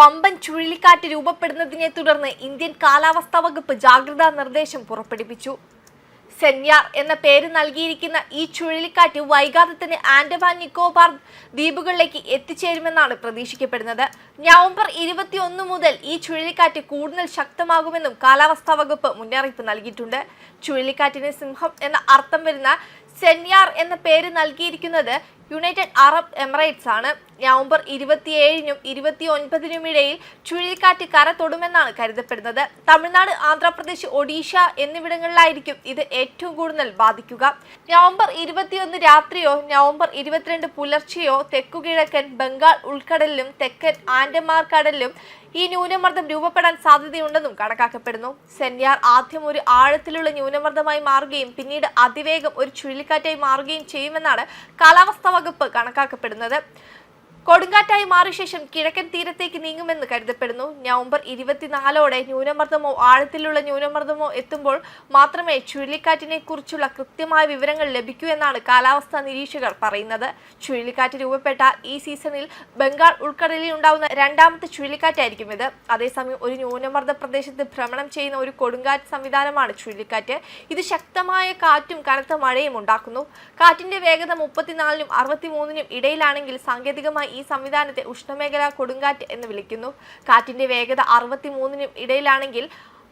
വമ്പൻ ചുഴലിക്കാറ്റ് രൂപപ്പെടുന്നതിനെ തുടർന്ന് ഇന്ത്യൻ കാലാവസ്ഥാ വകുപ്പ് ജാഗ്രതാ നിർദ്ദേശം പുറപ്പെടുവിച്ചു. സെന്യാർ എന്ന പേര് നൽകിയിരിക്കുന്ന ഈ ചുഴലിക്കാറ്റ് വൈകാതെ തന്നെ ആൻഡമാൻ നിക്കോബാർ ദ്വീപുകളിലേക്ക് എത്തിച്ചേരുമെന്നാണ് പ്രതീക്ഷിക്കപ്പെടുന്നത്. നവംബർ ഇരുപത്തിയൊന്ന് മുതൽ ഈ ചുഴലിക്കാറ്റ് കൂടുതൽ ശക്തമാകുമെന്നും കാലാവസ്ഥാ വകുപ്പ് മുന്നറിയിപ്പ് നൽകിയിട്ടുണ്ട്. ചുഴലിക്കാറ്റിന് സിംഹം എന്ന അർത്ഥം വരുന്ന സെന്യാർ എന്ന പേര് നൽകിയിരിക്കുന്നത് യുണൈറ്റഡ് അറബ് എമിറേറ്റ്സ് ആണ്. നവംബർ ഇരുപത്തിയേഴിനും ഇരുപത്തി ഒൻപതിനും ഇടയിൽ ചുഴലിക്കാറ്റ് കര തൊടുമെന്നാണ് കരുതപ്പെടുന്നത്. തമിഴ്നാട് ആന്ധ്രാപ്രദേശ് ഒഡീഷ എന്നിവിടങ്ങളിലായിരിക്കും ഇത് ഏറ്റവും കൂടുതൽ ബാധിക്കുക. നവംബർ ഇരുപത്തിയൊന്ന് രാത്രിയോ നവംബർ ഇരുപത്തിരണ്ട് പുലർച്ചെയോ തെക്കുകിഴക്കൻ ബംഗാൾ ഉൾക്കടലിലും തെക്കൻ ആൻഡമാർ കടലിലും ഈ ന്യൂനമർദ്ദം രൂപപ്പെടാൻ സാധ്യതയുണ്ടെന്നും കണക്കാക്കപ്പെടുന്നു. സെന്യാർ ആദ്യം ഒരു ആഴത്തിലുള്ള ന്യൂനമർദ്ദമായി മാറുകയും പിന്നീട് അതിവേഗം ഒരു ചുഴലിക്കാറ്റായി മാറുകയും ചെയ്യുമെന്നാണ് കാലാവസ്ഥാ വകുപ്പ് കണക്കാക്കപ്പെടുന്നത്. കൊടുങ്കാറ്റായി മാറിയ ശേഷം കിഴക്കൻ തീരത്തേക്ക് നീങ്ങുമെന്ന് കരുതപ്പെടുന്നു. നവംബർ ഇരുപത്തിനാലോടെ ന്യൂനമർദ്ദമോ ആഴത്തിലുള്ള ന്യൂനമർദ്ദമോ എത്തുമ്പോൾ മാത്രമേ ചുഴലിക്കാറ്റിനെ കുറിച്ചുള്ള കൃത്യമായ വിവരങ്ങൾ ലഭിക്കൂ എന്നാണ് കാലാവസ്ഥാ നിരീക്ഷകർ പറയുന്നത്. ചുഴലിക്കാറ്റ് രൂപപ്പെട്ട ഈ സീസണിൽ ബംഗാൾ ഉൾക്കടലിൽ ഉണ്ടാവുന്ന രണ്ടാമത്തെ ചുഴലിക്കാറ്റായിരിക്കും ഇത്. അതേസമയം ഒരു ന്യൂനമർദ്ദ പ്രദേശത്ത് ഭ്രമണം ചെയ്യുന്ന ഒരു കൊടുങ്കാറ്റ് സംവിധാനമാണ് ചുഴലിക്കാറ്റ്. ഇത് ശക്തമായ കാറ്റും കനത്ത മഴയും ഉണ്ടാക്കുന്നു. കാറ്റിന്റെ വേഗത മുപ്പത്തിനാലിനും അറുപത്തിമൂന്നിനും ഇടയിലാണെങ്കിൽ സാങ്കേതികമായി ഈ സംവിധാനത്തെ ഉഷ്ണമേഖലാ കൊടുങ്കാറ്റ് എന്ന് വിളിക്കുന്നു. കാറ്റിന്റെ വേഗത അറുപത്തിമൂന്നിനും ഇടയിലാണെങ്കിൽ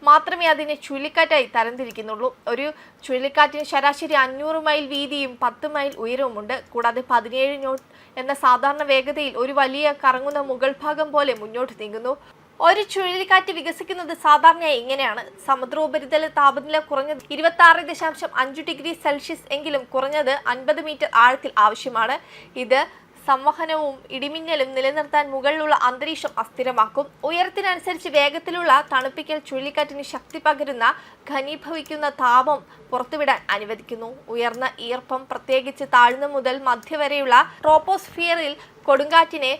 മാത്രമേ അതിനെ ചുഴലിക്കാറ്റായി തരംതിരിക്കുന്നുള്ളൂ. ഒരു ചുഴലിക്കാറ്റിന് ശരാശരി അഞ്ഞൂറ് മൈൽ വീതിയും പത്ത് മൈൽ ഉയരവുമുണ്ട്. കൂടാതെ പതിനേഴ് നോട്ട് എന്ന സാധാരണ വേഗതയിൽ ഒരു വലിയ കറങ്ങുന്ന മുകൾ ഭാഗം പോലെ മുന്നോട്ട് നീങ്ങുന്നു. ഒരു ചുഴലിക്കാറ്റ് വികസിക്കുന്നത് സാധാരണയായി ഇങ്ങനെയാണ്. സമുദ്ര ഉപരിതല താപനില കുറഞ്ഞത് ഇരുപത്തി ആറ് ദശാംശം അഞ്ച് ഡിഗ്രി സെൽഷ്യസ് എങ്കിലും കുറഞ്ഞത് അൻപത് മീറ്റർ ആഴത്തിൽ ആവശ്യമാണ്. ഇത് സംവഹനവും ഇടിമിന്നലും നിലനിർത്താൻ മുകളിലുള്ള അന്തരീക്ഷം അസ്ഥിരമാക്കും. ഉയരത്തിനനുസരിച്ച് വേഗത്തിലുള്ള തണുപ്പിക്കൽ ചുഴലിക്കാറ്റിന് ശക്തി പകരുന്ന ഘനീഭവിക്കുന്ന താപം പുറത്തുവിടാൻ അനുവദിക്കുന്നു. ഉയർന്ന ഈർപ്പം പ്രത്യേകിച്ച് താഴ്ന്ന മുതൽ മധ്യവരെയുള്ള ട്രോപ്പോസ്ഫിയറിൽ കൊടുങ്കാറ്റിനെ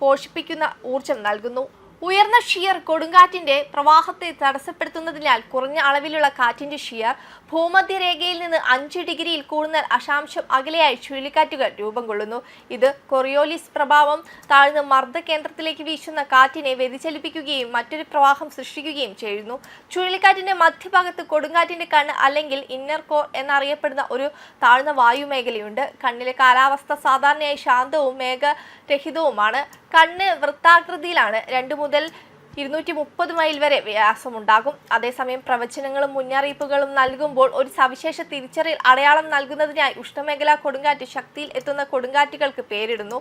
പോഷിപ്പിക്കുന്ന ഊർജം നൽകുന്നു. ഉയർന്ന ഷിയർ കൊടുങ്കാറ്റിന്റെ പ്രവാഹത്തെ തടസ്സപ്പെടുത്തുന്നതിനാൽ കുറഞ്ഞ അളവിലുള്ള കാറ്റിന്റെ ഷിയർ ഭൂമധ്യരേഖയിൽ നിന്ന് അഞ്ച് ഡിഗ്രിയിൽ കൂടുതൽ അശാംശം അകലെയായി ചുഴലിക്കാറ്റുകൾ രൂപം കൊള്ളുന്നു. ഇത് കൊറിയോലിസ് പ്രഭാവം താഴ്ന്ന മർദ്ദ കേന്ദ്രത്തിലേക്ക് വീശുന്ന കാറ്റിനെ വ്യതിചലിപ്പിക്കുകയും മറ്റൊരു പ്രവാഹം സൃഷ്ടിക്കുകയും ചെയ്യുന്നു. ചുഴലിക്കാറ്റിന്റെ മധ്യഭാഗത്ത് കൊടുങ്കാറ്റിന്റെ കണ്ണ് അല്ലെങ്കിൽ ഇന്നർ കോർ എന്നറിയപ്പെടുന്ന ഒരു താഴ്ന്ന വായുമേഖലയുണ്ട്. കണ്ണിലെ കാലാവസ്ഥ സാധാരണയായി ശാന്തവും മേഘരഹിതവുമാണ്. കണ്ണ് വൃത്താകൃതിയിലാണ്. രണ്ട് മുതൽ ഇരുന്നൂറ്റി മുപ്പത് മൈൽ വരെ വ്യാസമുണ്ടാകും. അതേസമയം പ്രവചനങ്ങളും മുന്നറിയിപ്പുകളും നൽകുമ്പോൾ ഒരു സവിശേഷ തിരിച്ചറിയൽ അടയാളം നൽകുന്നതിനായി ഉഷ്ണമേഖലാ കൊടുങ്കാറ്റ് ശക്തിയിൽ എത്തുന്ന കൊടുങ്കാറ്റുകൾക്ക് പേരിടുന്നു.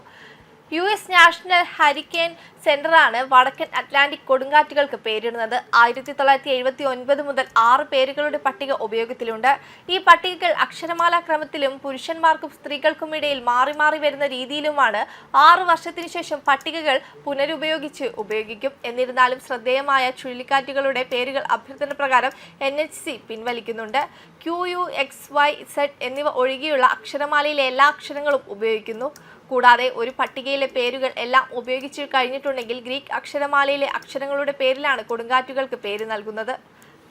യു എസ് നാഷണൽ ഹരിക്കെയിൻ സെന്ററാണ് വടക്കൻ അറ്റ്ലാന്റിക് കൊടുങ്കാറ്റുകൾക്ക് പേരിടുന്നത്. ആയിരത്തി തൊള്ളായിരത്തി എഴുപത്തി ഒൻപത് മുതൽ ആറ് പേരുകളുടെ പട്ടിക ഉപയോഗത്തിലുണ്ട്. ഈ പട്ടികകൾ അക്ഷരമാല ക്രമത്തിലും പുരുഷന്മാർക്കും സ്ത്രീകൾക്കും ഇടയിൽ മാറി മാറി വരുന്ന രീതിയിലുമാണ് ആറ് വർഷത്തിനു ശേഷം പട്ടികകൾ പുനരുപയോഗിച്ച് ഉപയോഗിക്കും. എന്നിരുന്നാലും ശ്രദ്ധേയമായ ചുഴലിക്കാറ്റുകളുടെ പേരുകൾ അഭ്യർത്ഥന പ്രകാരം N H C പിൻവലിക്കുന്നുണ്ട്. Q U X Y Z എന്നിവ ഒഴികെയുള്ള അക്ഷരമാലയിലെ എല്ലാ അക്ഷരങ്ങളും ഉപയോഗിക്കുന്നു. കൂടാതെ ഒരു പട്ടികയിലെ പേരുകൾ എല്ലാം ഉപയോഗിച്ചു കഴിഞ്ഞിട്ടുണ്ടെങ്കിൽ ഗ്രീക്ക് അക്ഷരമാലയിലെ അക്ഷരങ്ങളുടെ പേരിലാണ് കൊടുങ്കാറ്റുകൾക്ക് പേര് നൽകുന്നത്.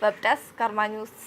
Web desk Karma News.